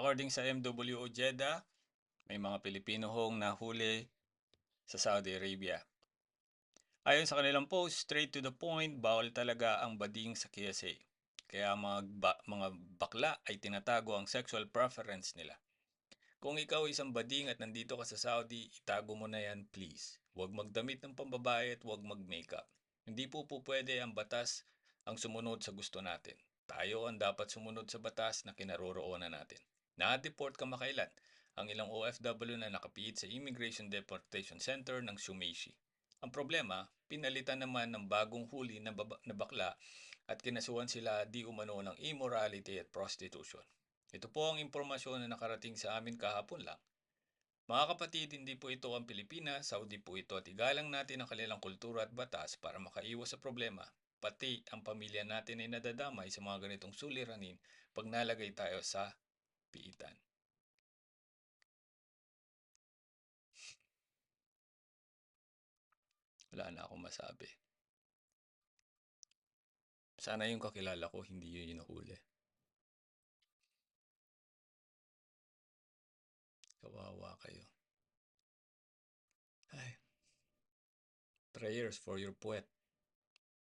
According sa MWO Jeddah, may mga Pilipino hong nahuli sa Saudi Arabia. Ayon sa kanilang post, straight to the point, bawal talaga ang bading sa KSA. Kaya mga, ba- mga bakla ay tinatago ang sexual preference nila. Kung ikaw isang bading at nandito ka sa Saudi, itago mo na yan please. Huwag magdamit ng pambabae at huwag mag-makeup. Hindi po po pwede ang batas ang sumunod sa gusto natin. Tayo ang dapat sumunod sa batas na kinaroroonan natin. Na-deport ka makailan ang ilang OFW na nakapiit sa Immigration Deportation Center ng Shumeishi. Ang problema, pinalitan naman ng bagong huli na, na bakla at kinasuhan sila di umano ng immorality at prostitution. Ito po ang impormasyon na nakarating sa amin kahapon lang. Mga kapatid, hindi po ito ang Pilipinas, Saudi po ito at igalang natin ang kanilang kultura at batas para makaiwas sa problema. Pati ang pamilya natin ay nadadamay sa mga ganitong suliranin pag nalagay tayo sa piitan. Wala na akong masabi. Sana yung kakilala ko, hindi yun yung nahuli. Kawawa kayo. Ay. Prayers for your puwet.